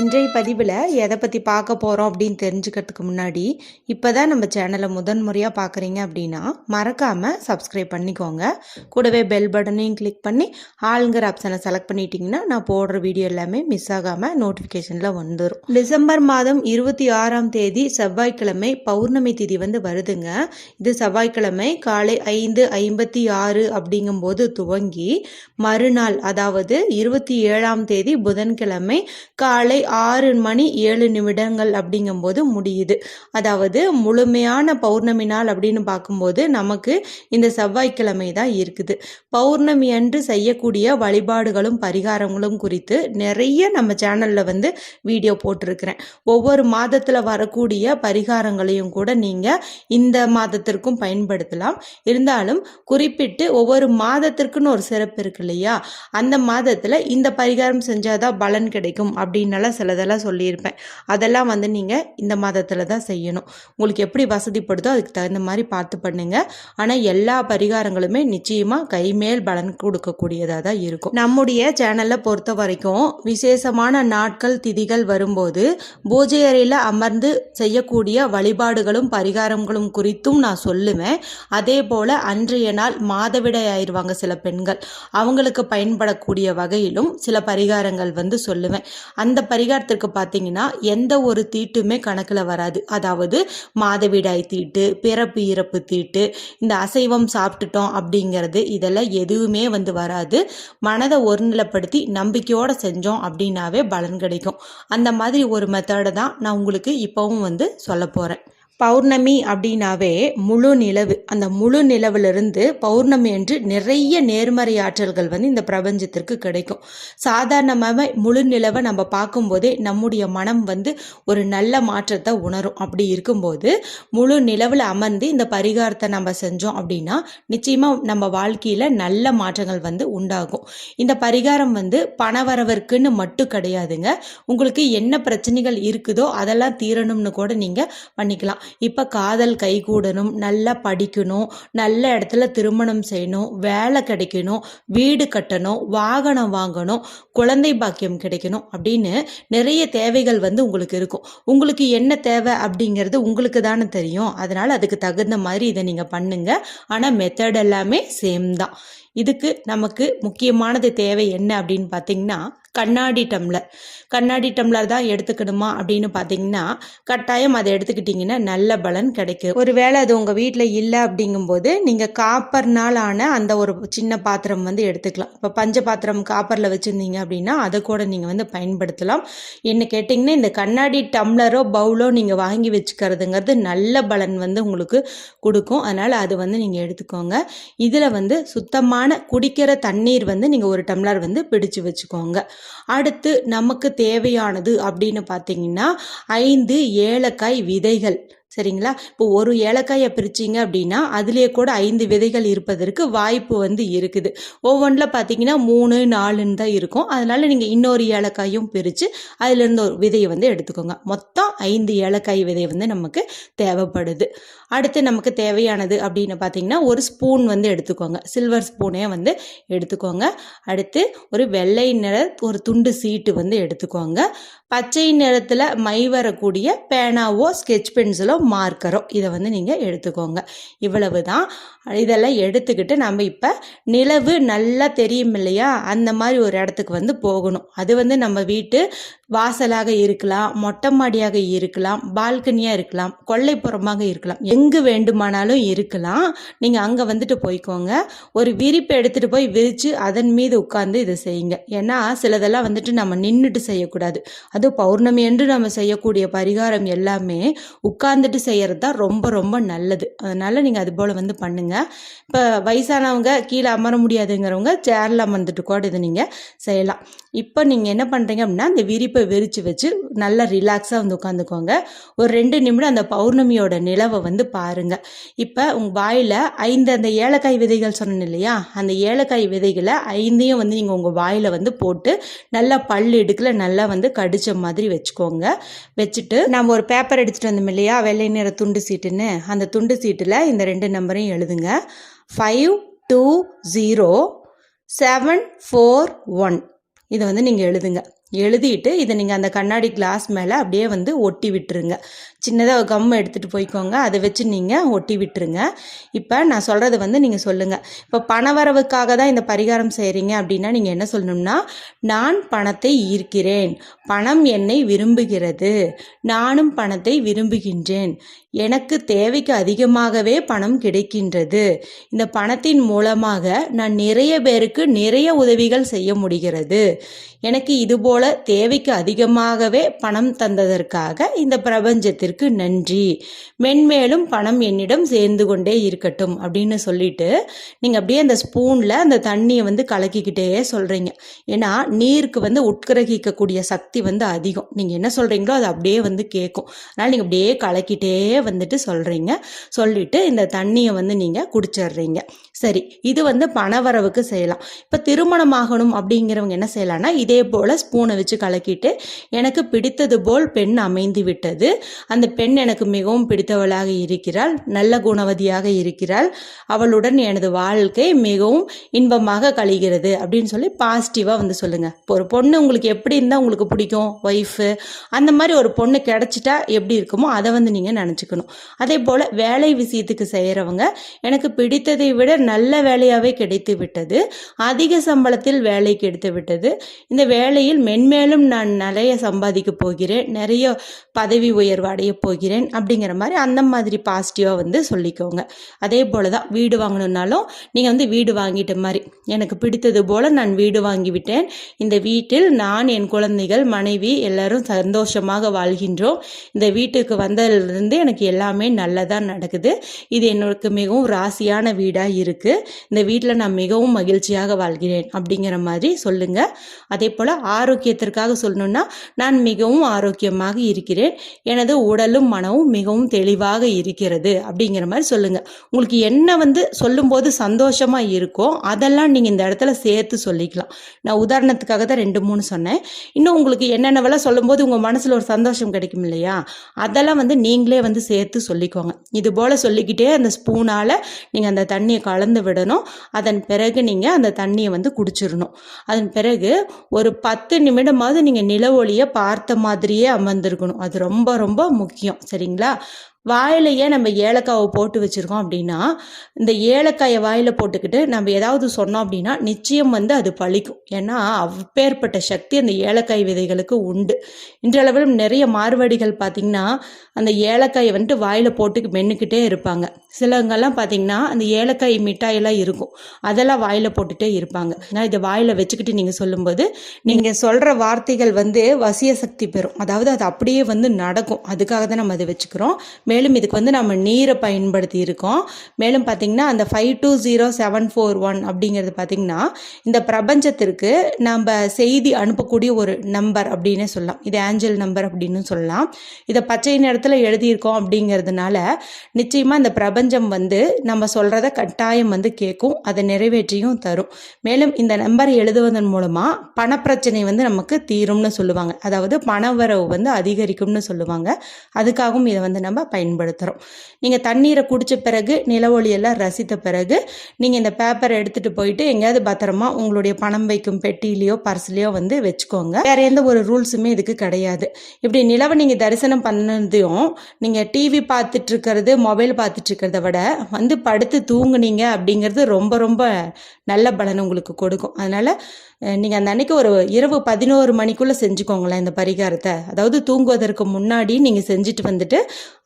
இன்றைய பதிவில் எதை பற்றி பார்க்க போகிறோம் அப்படின்னு தெரிஞ்சுக்கிறதுக்கு முன்னாடி இப்போ தான் நம்ம சேனலை முதன் முறையாக பார்க்குறீங்க அப்படின்னா மறக்காமல் சப்ஸ்கிரைப் பண்ணிக்கோங்க. கூடவே பெல் பட்டனையும் கிளிக் பண்ணி ஆளுங்கிற ஆப்ஷனை செலக்ட் பண்ணிட்டீங்கன்னா நான் போடுற வீடியோ எல்லாமே மிஸ் ஆகாமல் நோட்டிஃபிகேஷனில் வந்துடும் டிசம்பர் மாதம் இருபத்தி ஆறாம் தேதி செவ்வாய்க்கிழமை பௌர்ணமி திதி வந்து வருதுங்க. இது செவ்வாய்க்கிழமை காலை ஐந்து ஐம்பத்தி ஆறு அப்படிங்கும்போது துவங்கி மறுநாள் அதாவது இருபத்தி ஏழாம் தேதி புதன்கிழமை காலை ஆறு மணி ஏழு நிமிடங்கள் அப்படிங்கும்போது முடியுது. அதாவது முழுமையான பௌர்ணமி நாள் அப்படின்னு பார்க்கும்போது நமக்கு இந்த செவ்வாய்க்கிழமை தான் இருக்குது. பௌர்ணமி அன்று செய்யக்கூடிய வழிபாடுகளும் பரிகாரங்களும் குறித்து நிறைய நம்ம சேனலில் வந்து வீடியோ போட்டிருக்கிறேன். ஒவ்வொரு மாதத்தில் வரக்கூடிய பரிகாரங்களையும் கூட நீங்கள் இந்த மாதத்திற்கும் பயன்படுத்தலாம். இருந்தாலும் குறிப்பிட்டு ஒவ்வொரு மாதத்திற்குன்னு ஒரு சிறப்பு இருக்கு இல்லையா? அந்த மாதத்தில் இந்த பரிகாரம் செஞ்சாதான் பலன் கிடைக்கும் அப்படின்னலாம் சிலதெல்லாம் சொல்லியிருப்பேன். அதெல்லாம் வந்து நீங்கள் இந்த மாதத்தில் தான் செய்யணும். உங்களுக்கு எப்படி வசதிப்படுதோ அதுக்கு தகுந்த மாதிரி பார்த்து பண்ணுங்க. ஆனால் எல்லா பரிகாரங்களுமே நிச்சயமாக கைமேல் பலன் கொடுக்கக்கூடியதாக தான் இருக்கும். நம்முடைய சேனலில் பொறுத்த வரைக்கும் விசேஷமான நாட்கள் திதிகள் வரும்போது பூஜை அறையில் அமர்ந்து செய்யக்கூடிய வழிபாடுகளும் பரிகாரங்களும் குறித்தும் நான் சொல்லுவேன். அதே போல் அன்றைய நாள் மாதவிடை ஆயிடுவாங்க சில பெண்கள். அவங்களுக்கு பயன்படக்கூடிய வகையிலும் சில பரிகாரங்கள் வந்து சொல்லுவேன். அந்த பரிகாரத்திற்கு பார்த்தீங்கன்னா எந்த ஒரு தீட்டுமே கணக்கில் வராது. அதாவது மாதவிடாய் தீட்டு பிறப்பு இறப்பு தீட்டு இந்த அசைவம் சாப்பிட்டுட்டோம் அப்படிங்கிறது இதெல்லாம் எதுவுமே வந்து வராது. மனதை ஒருநிலைப்படுத்தி நம்பிக்கையோடு செஞ்சோம் அப்படின்னாவே பலன் கிடைக்கும். அந்த மாதிரி ஒரு மெத்தடை தான் நான் உங்களுக்கு இப்போவும் வந்து சொல்ல போகிறேன் பௌர்ணமி அப்படின்னாவே முழு நிலவு. அந்த முழு நிலவிலிருந்து பௌர்ணமி என்று நிறைய நேர்மறை ஆற்றல்கள் வந்து இந்த பிரபஞ்சத்திற்கு கிடைக்கும். சாதாரணமாக முழு நிலவை நம்ம பார்க்கும்போதே நம்முடைய மனம் வந்து ஒரு நல்ல மாற்றத்தை உணரும். அப்படி இருக்கும்போது முழு நிலவில் அமர்ந்து இந்த பரிகாரத்தை நம்ம செஞ்சோம் அப்படின்னா நிச்சயமாக நம்ம வாழ்க்கையில் நல்ல மாற்றங்கள் வந்து உண்டாகும். இந்த பரிகாரம் வந்து பணவரவிற்குன்னு மட்டும் கிடையாதுங்க. உங்களுக்கு என்ன பிரச்சனைகள் இருக்குதோ அதெல்லாம் தீரணும்னு கூட நீங்கள் பண்ணிக்கலாம். இப்போ காதல் கைகூடணும் நல்லா படிக்கணும் நல்ல இடத்துல திருமணம் செய்யணும் வேலை கிடைக்கணும் வீடு கட்டணும் வாகனம் வாங்கணும் குழந்தை பாக்கியம் கிடைக்கணும் அப்படின்னு நிறைய தேவைகள் வந்து உங்களுக்கு இருக்கும். உங்களுக்கு என்ன தேவை அப்படிங்கிறது உங்களுக்கு தானே தெரியும். அதனால் அதுக்கு தகுந்த மாதிரி இதை நீங்கள் பண்ணுங்க. ஆனால் மெத்தட் எல்லாமே சேம் தான். இதுக்கு நமக்கு முக்கியமானது தேவை என்ன அப்படின்னு பார்த்தீங்கன்னா கண்ணாடி டம்ளர். கண்ணாடி டம்ளர் தான் எடுத்துக்கணுமா அப்படின்னு பார்த்தீங்கன்னா கட்டாயம் அதை எடுத்துக்கிட்டிங்கன்னா நல்ல பலன் கிடைக்கும். ஒருவேளை அது உங்கள் வீட்டில் இல்லை அப்படிங்கும்போது நீங்கள் காப்பர்னால் ஆன அந்த ஒரு சின்ன பாத்திரம் வந்து எடுத்துக்கலாம். இப்போ பஞ்ச பாத்திரம் காப்பரில் வச்சுருந்தீங்க அப்படின்னா அதை கூட நீங்கள் வந்து பயன்படுத்தலாம். என்ன கேட்டிங்கன்னா இந்த கண்ணாடி டம்ளரோ பவுலோ நீங்கள் வாங்கி வச்சுக்கிறதுங்கிறது நல்ல பலன் வந்து உங்களுக்கு கொடுக்கும். அதனால் அது வந்து நீங்கள் எடுத்துக்கோங்க. இதில் வந்து சுத்தமான குடிக்கிற தண்ணீர் வந்து நீங்கள் ஒரு டம்ளர் வந்து பிடிச்சு வச்சுக்கோங்க. அடுத்து நமக்கு தேவையானது அப்படின்னு பார்த்தீங்கன்னா ஐந்து ஏலக்காய் விதைகள். சரிங்களா? இப்போ ஒரு ஏலக்காயை பிரிச்சிங்க அப்படின்னா அதுலேயே கூட ஐந்து விதைகள் இருப்பதற்கு வாய்ப்பு வந்து இருக்குது. ஒவ்வொன்றில் பார்த்தீங்கன்னா மூணு நாலுன்னு தான் இருக்கும். அதனால் நீங்கள் இன்னொரு ஏலக்காயும் பிரித்து அதுலேருந்து ஒரு விதையை வந்து எடுத்துக்கோங்க. மொத்தம் ஐந்து ஏலக்காய் விதை வந்து நமக்கு தேவைப்படுது. அடுத்து நமக்கு தேவையானது அப்படின்னு பார்த்தீங்கன்னா ஒரு ஸ்பூன் வந்து எடுத்துக்கோங்க. சில்வர் ஸ்பூனே வந்து எடுத்துக்கோங்க. அடுத்து ஒரு வெள்ளை நிற ஒரு துண்டு சீட்டு வந்து எடுத்துக்கோங்க. பச்சை நிறத்தில் மை வரக்கூடிய பேனாவோ ஸ்கெச் பென்சிலோ மார்க்கரோ இதை வந்து நீங்கள் எடுத்துக்கோங்க. இவ்வளவு தான் இதெல்லாம் எடுத்துக்கிட்டு நம்ம இப்போ நிலவு நல்லா தெரியும் இல்லையா? அந்த மாதிரி ஒரு இடத்துக்கு வந்து போகணும். அது வந்து நம்ம வீட்டு வாசலாக இருக்கலாம் மொட்டை மாடியாக இருக்கலாம் பால்கனியாக இருக்கலாம் கொல்லைப்புறமாக இருக்கலாம். எங்கு வேண்டுமானாலும் இருக்கலாம். நீங்கள் அங்கே வந்துட்டு போய்க்கோங்க. ஒரு விரிப்பு எடுத்துகிட்டு போய் விரித்து அதன் மீது உட்காந்து இதை செய்யுங்க. ஏன்னா சிலதெல்லாம் வந்துட்டு நம்ம நின்றுட்டு செய்யக்கூடாது. அதுவும் பௌர்ணமி என்று நம்ம செய்யக்கூடிய பரிகாரம் எல்லாமே உட்காந்துட்டு செய்கிறது தான் ரொம்ப ரொம்ப நல்லது. அதனால் நீங்கள் அது போல் வந்து பண்ணுங்கள் இப்போ வயசானவங்க கீழே அமர முடியாதுங்கிறவங்க சேரில் அமர்ந்துட்டு கூட இது நீங்கள் செய்யலாம். இப்போ நீங்கள் என்ன பண்ணுறீங்க அப்படின்னா அந்த விரிப்பை விரித்து வச்சு நல்லா ரிலாக்ஸாக வந்து உட்காந்துக்கோங்க. ஒரு ரெண்டு நிமிடம் அந்த பௌர்ணமியோட நிலவை வந்து பாருங்கள் இப்போ உங்கள் வாயில் ஐந்து அந்த ஏலக்காய் விதைகள் சொன்னேன் இல்லையா? அந்த ஏலக்காய் விதைகளை ஐந்தையும் வந்து நீங்கள் உங்கள் வாயில் வந்து போட்டு நல்லா பல் இடுக்கில் நல்லா வந்து கடிச்ச மாதிரி வச்சுக்கோங்க. வச்சுட்டு நம்ம ஒரு பேப்பர் எடுத்துகிட்டு வந்தோம் இல்லையா? வெள்ளை நிற துண்டு சீட்டுன்னு அந்த துண்டு சீட்டில் இந்த ரெண்டு நம்பரையும் எழுதுங்க. Five two zero seven four one இதை வந்து நீங்கள் எழுதுங்க. எழுதிட்டு இதை நீங்கள் அந்த கண்ணாடி கிளாஸ் மேலே அப்படியே வந்து ஒட்டி விட்டுருங்க. சின்னதாக கம் எடுத்துகிட்டு போய்க்கோங்க. அதை வச்சு நீங்கள் ஒட்டி விட்டுருங்க. இப்போ நான் சொல்கிறது வந்து நீங்கள் சொல்லுங்கள் இப்போ பணவரவுக்காக தான் இந்த பரிகாரம் செய்கிறீங்க அப்படின்னா நீங்கள் என்ன சொல்லணும்னா நான் பணத்தை ஈர்க்கிறேன். பணம் என்னை விரும்புகிறது. நானும் பணத்தை விரும்புகின்றேன். எனக்கு தேவைக்கு அதிகமாகவே பணம் கிடைக்கின்றது. இந்த பணத்தின் மூலமாக நான் நிறைய பேருக்கு நிறைய உதவிகள் செய்ய முடிகிறது. எனக்கு இதுபோல் தேவைக்கு அதிகமாகவே பணம் தந்ததற்காக இந்த பிரபஞ்சத்திற்கு நன்றி. மென்மேலும் பணம் என்னிடம் சேர்ந்து கொண்டே இருக்கட்டும் அப்படின்னு சொல்லிட்டு நீங்கள் அப்படியே அந்த ஸ்பூனில் அந்த தண்ணியை வந்து கலக்கிக்கிட்டே சொல்கிறீங்க ஏன்னா நீருக்கு வந்து உட்கிரகிக்கக்கூடிய சக்தி வந்து அதிகம். நீங்கள் என்ன சொல்கிறீங்களோ அது அப்படியே வந்து கேட்கும் அதனால் நீங்கள் அப்படியே கலக்கிட்டே வந்துட்டு சொல்கிறீங்க சொல்லிட்டு இந்த தண்ணியை வந்து நீங்கள் குடிச்சிடுறீங்க. சரி இது வந்து பணவரவுக்கு செய்யலாம். இப்போ திருமணமாகணும் அப்படிங்கிறவங்க என்ன செய்யலாம்னா இதே போல் ஸ்பூனை வச்சு கலக்கிட்டு எனக்கு பிடித்தது போல் பெண் அமைந்து விட்டது. அந்த பெண் எனக்கு மிகவும் பிடித்தவளாக இருக்கிறாள் நல்ல குணவதியாக இருக்கிறாள். அவளுடன் எனது வாழ்க்கை மிகவும் இன்பமாக கழிகிறது. அப்படின்னு சொல்லி பாசிட்டிவாக வந்து சொல்லுங்கள் இப்போ ஒரு பொண்ணு உங்களுக்கு எப்படி இருந்தால் உங்களுக்கு பிடிக்கும்? ஒய்ஃபு அந்த மாதிரி ஒரு பொண்ணு கிடச்சிட்டா எப்படி இருக்குமோ அதை வந்து நீங்கள் நினச்சிக்கணும். அதே போல் வேலை விஷயத்துக்கு செய்கிறவங்க எனக்கு பிடித்ததை விட நல்ல வேலையாகவே கிடைத்து விட்டது. அதிக சம்பளத்தில் வேலை கிடைத்து விட்டது. இந்த வேலையில் மென்மேலும் நான் நிறைய சம்பாதிக்க போகிறேன் நிறைய பதவி உயர்வு அடைய போகிறேன் அப்படிங்கிற மாதிரி அந்த மாதிரி பாசிட்டிவாக வந்து சொல்லிக்கோங்க. அதே போல் தான் வீடு வாங்கணுன்னாலும் நீங்கள் வந்து வீடு வாங்கிட்ட மாதிரி. எனக்கு பிடித்தது போல் நான் வீடு வாங்கிவிட்டேன். இந்த வீட்டில் நான் என் குழந்தைகள் மனைவி எல்லாரும் சந்தோஷமாக வாழ்கின்றோம். இந்த வீட்டுக்கு வந்ததுலேருந்து எனக்கு எல்லாமே நல்லதாக நடக்குது. இது எனக்கு மிகவும் ராசியான வீடாக இருக்குது இந்த வீட்டில் நான் மிகவும் மகிழ்ச்சியாக வாழ்கிறேன் அப்படிங்கிற மாதிரி சொல்லுங்கள் அதே போல் ஆரோக்கிய ஆரோக்கியத்திற்காக சொல்லணுன்னா நான் மிகவும் ஆரோக்கியமாக இருக்கிறேன். எனது உடலும் மனமும் மிகவும் தெளிவாக இருக்கிறது அப்படிங்கிற மாதிரி சொல்லுங்கள் உங்களுக்கு என்ன வந்து சொல்லும்போது சந்தோஷமாக இருக்கோ அதெல்லாம் நீங்கள் இந்த இடத்துல சேர்த்து சொல்லிக்கலாம். நான் உதாரணத்துக்காக தான் ரெண்டு மூணு சொன்னேன். இன்னும் உங்களுக்கு என்னென்னவெல்லாம் சொல்லும்போது உங்கள் மனசில் ஒரு சந்தோஷம் கிடைக்கும் இல்லையா? அதெல்லாம் வந்து நீங்களே வந்து சேர்த்து சொல்லிக்கோங்க. இது போல் சொல்லிக்கிட்டே அந்த ஸ்பூனால் நீங்கள் அந்த தண்ணியை கலந்து விடணும். அதன் பிறகு நீங்கள் அந்த தண்ணியை வந்து குடிச்சிடணும். அதன் பிறகு ஒரு பத்து நிமிஷம் நிமிடமாவது நீங்கள் நில ஒளியை பார்த்த மாதிரியே அமர்ந்திருக்கணும். அது ரொம்ப ரொம்ப முக்கியம். சரிங்களா? வாயிலையே நம்ம ஏலக்காவை போட்டு வச்சுருக்கோம் அப்படின்னா இந்த ஏலக்காயை வாயில் போட்டுக்கிட்டு நம்ம ஏதாவது சொன்னோம் அப்படின்னா நிச்சயம் வந்து அது பழிக்கும். ஏன்னா அப்பேற்பட்ட சக்தி அந்த ஏலக்காய் விதைகளுக்கு உண்டு. இன்றளவிலும் நிறைய மார்வடிகள் பார்த்திங்கன்னா அந்த ஏலக்காயை வந்துட்டு வாயில் போட்டு மென்னுக்கிட்டே இருப்பாங்க. சிலவங்கெல்லாம் பார்த்திங்கன்னா அந்த ஏலக்காய் மிட்டாயெல்லாம் இருக்கும். அதெல்லாம் வாயில் போட்டுகிட்டே இருப்பாங்க. ஏன்னா இதை வாயில் வச்சுக்கிட்டு நீங்கள் சொல்லும்போது நீங்கள் சொல்கிற வார்த்தைகள் வந்து வசிய சக்தி பெறும். அதாவது அது அப்படியே வந்து நடக்கும். அதுக்காக தான் நம்ம அதை வச்சுக்கிறோம். மேலும் இதுக்கு வந்து நம்ம நீரை பயன்படுத்தி இருக்கோம் மேலும் பார்த்திங்கன்னா அந்த five two zero seven four one அப்படிங்கிறது பார்த்திங்கன்னா இந்த பிரபஞ்சத்திற்கு நம்ம செய்தி அனுப்பக்கூடிய ஒரு நம்பர் அப்படின்னே சொல்லலாம். இது ஆஞ்சல் நம்பர் அப்படின்னு சொல்லலாம். இதை பச்சை நிறத்தில் எழுதியிருக்கோம் அப்படிங்கிறதுனால நிச்சயமாக இந்த பிரபஞ்சம் வந்து நம்ம சொல்கிறத கட்டாயம் வந்து கேட்கும் அதை நிறைவேற்றியும் தரும். மேலும் இந்த நம்பரை எழுதுவதன் மூலமாக பணப்பிரச்சனை வந்து நமக்கு தீரும்னு சொல்லுவாங்க. அதாவது பணவரவு வந்து அதிகரிக்கும்னு சொல்லுவாங்க. அதுக்காகவும் இதை வந்து நம்ம பயன்படுத்துகிறோம் நீங்கள் தண்ணீரை குடித்த பிறகு நிலவொளியெல்லாம் ரசித்த பிறகு நீங்கள் இந்த பேப்பரை எடுத்துகிட்டு போயிட்டு எங்கேயாவது பத்திரமா உங்களுடைய பணம் வைக்கும் பெட்டிலேயோ பர்ஸ்லேயோ வந்து வச்சுக்கோங்க. வேற எந்த ஒரு ரூல்ஸுமே இதுக்கு கிடையாது. இப்படி நிலவை நீங்கள் தரிசனம் பண்ணதையும் நீங்கள் டிவி பார்த்துட்டு இருக்கிறது மொபைல் பார்த்துட்டு இருக்கிறத விட வந்து படுத்து தூங்குனீங்க அப்படிங்கிறது ரொம்ப ரொம்ப நல்ல பலன் உங்களுக்கு கொடுக்கும். அதனால் நீங்கள் அந்த அன்னைக்கு ஒரு இரவு பதினோரு மணிக்குள்ளே செஞ்சுக்கோங்களேன் இந்த பரிகாரத்தை. அதாவது தூங்குவதற்கு முன்னாடி நீங்கள் செஞ்சுட்டு வந்துட்டு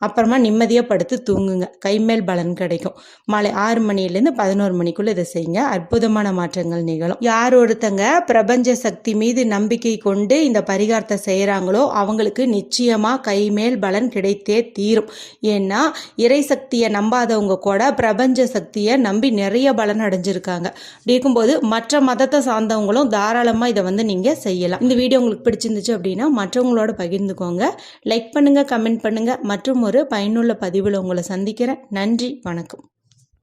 அப்புறமா நிம்மதியாக படுத்து தூங்குங்க. கைமேல் பலன் கிடைக்கும். மாலை ஆறு மணிலேருந்து பதினோரு மணிக்குள்ளே இதை செய்யுங்க. அற்புதமான மாற்றங்கள் நிகழும். யார் ஒருத்தங்க பிரபஞ்ச சக்தி மீது நம்பிக்கை கொண்டு இந்த பரிகாரத்தை செய்கிறாங்களோ அவங்களுக்கு நிச்சயமாக கைமேல் பலன் கிடைத்தே தீரும். ஏன்னா இறை சக்தியை நம்பாதவங்க கூட பிரபஞ்ச சக்தியை நம்பி நிறைய பலன் அடைஞ்சிருக்காங்க. அப்படி இருக்கும்போது மற்ற மதத்தை சார்ந்தவங்களும் தாராளமாக இதை வந்து நீங்கள் செய்யலாம். இந்த வீடியோ உங்களுக்கு பிடிச்சிருந்துச்சு அப்படின்னா மற்றவங்களோட பகிர்ந்துக்கோங்க. லைக் பண்ணுங்கள் கமெண்ட் பண்ணுங்கள் மற்றும் ஒரு பயனுள்ள பதிவில் உங்களை சந்திக்கிறேன். நன்றி வணக்கம்.